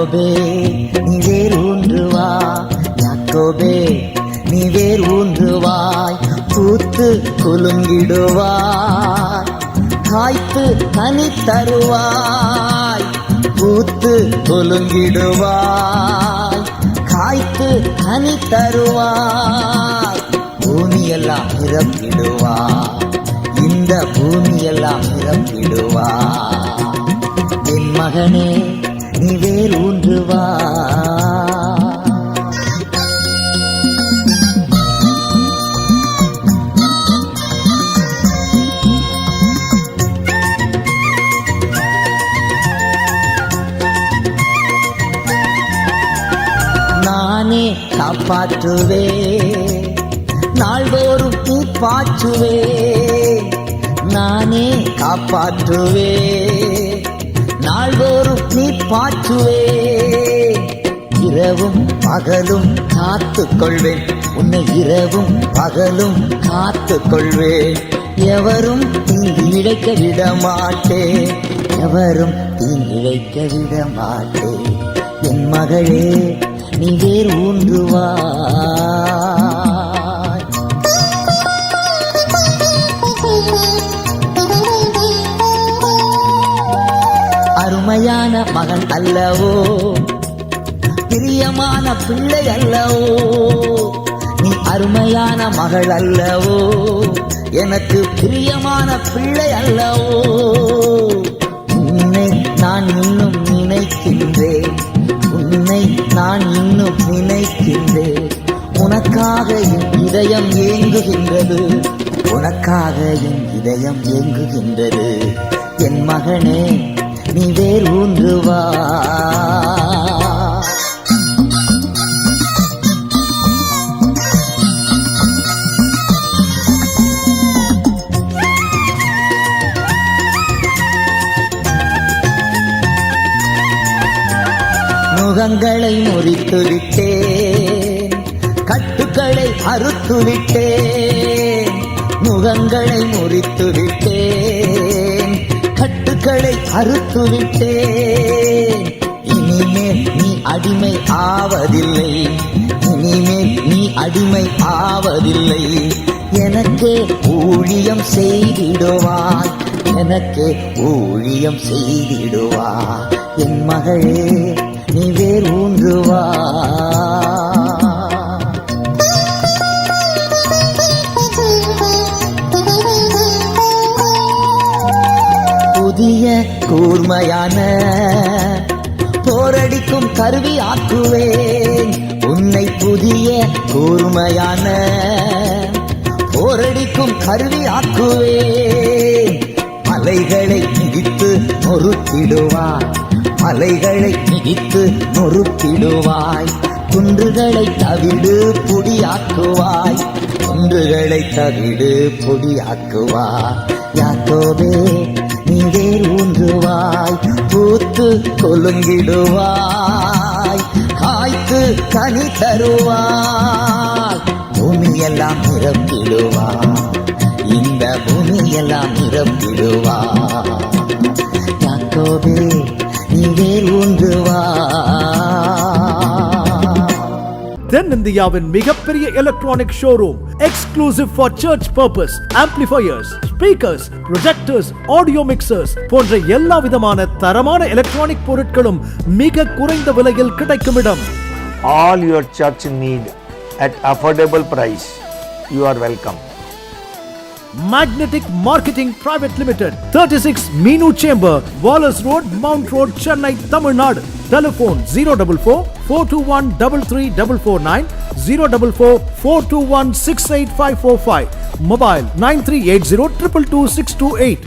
யாக்கோபே நீ வேர் ஊன்றுவா யாக்கோபே நீ வேர் ஊன்றுவாய் பூத்து குலுங்கிடுவாய். காய்த்து கனி தருவாய். பூத்து குலுங்கிடுவாய். காய்த்து கனி தருவாய். பூமியெல்லாம் நிரப்பிடுவாய். இந்த பூமியெல்லாம் நிரப்பிடுவாய். என் மகனே நீ வேர் ஊன்றுவா நானே காப்பாற்றுவே. நாள்தோறும் நீ பாற்றுவே நானே காப்பாற்றுவே. நாள்தோறும் நீ பாற்றுவே இரவும் பகலும் காத்து கொள்வேன் உன்னை இரவும் பகலும் காத்து கொள்வேன் எவரும் தீங்கு இழைக்க விட மாட்டேன் எவரும் தீங்கு இழைக்க விட மாட்டேன் என் மகளே நீ வேர் ஊன்றுவா. அருமையான மகன் அல்லவோ? பிரியமான பிள்ளை அல்லவோ? நீ அருமையான மகள் அல்லவோ? எனக்கு பிரியமான பிள்ளை அல்லவோ? உன்னை நான் இன்னும் நினைக்கின்றேன். உன்னை நான் இன்னும் நினைக்கின்றேன். உனக்காக என் இதயம் ஏங்குகின்றது. உனக்காக என் இதயம் ஏங்குகின்றது. என் மகனே நீ வேர் ஊன்றுவா முகங்களை முறித்துவிட்டேன். கட்டுக்களை அறுத்துவிட்டேன். முகங்களை முறித்துவிட்டேன். கண்களை கட்டுக்களை இனிமேல் நீ அடிமை ஆவதில்லை. இனிமேல் நீ அடிமை ஆவதில்லை. எனக்கே ஊழியம் செய்திடுவாய் எனக்கே ஊழியம் செய்திடுவாய் என் மகளே நீ புதிய கூர்மையான போரடிக்கும் கருவி ஆக்குவேன். உன்னை புதிய கூர்மையான போரடிக்கும் கருவி ஆக்குவேன். மலைகளை மிதித்து நொறுத்திடுவாய் மலைகளை மிதித்து நொறுத்திடுவாய் குன்றுகளை தவிடு பொடியாக்குவாய். குன்றுகளை தவிடு பொடியாக்குவாய். யாக்கோவே இங்கே வேர் ஊன்றுவாய் பூத்து கொலுங்கிடுவாய் காய்த்து கனி தருவாய். பூமியெல்லாம் நிரப்பிடுவாய் இந்த பூமியெல்லாம் நிரப்பிடுவாய். யாக்கோபே நீ வேர் ஊன்றுவாய் தென்னிந்தியாவின் மிகப்பெரிய electronic showroom exclusive for church purpose amplifiers speakers projectors audio mixers போன்ற எல்லா விதமான தரமான எலக்ட்ரானிக் பொருட்களும் மிக குறைந்த விலையில் கிடைக்கும் இடம் all your church need at affordable price. You are welcome. Magnetic Marketing Private Limited, 36 Meenu Chamber, Wallace Road, Mount Road, Chennai, Tamil Nadu. Telephone 044 421 33449 zero double four four two one six eight five four five. Mobile nine three eight zero triple two six two eight.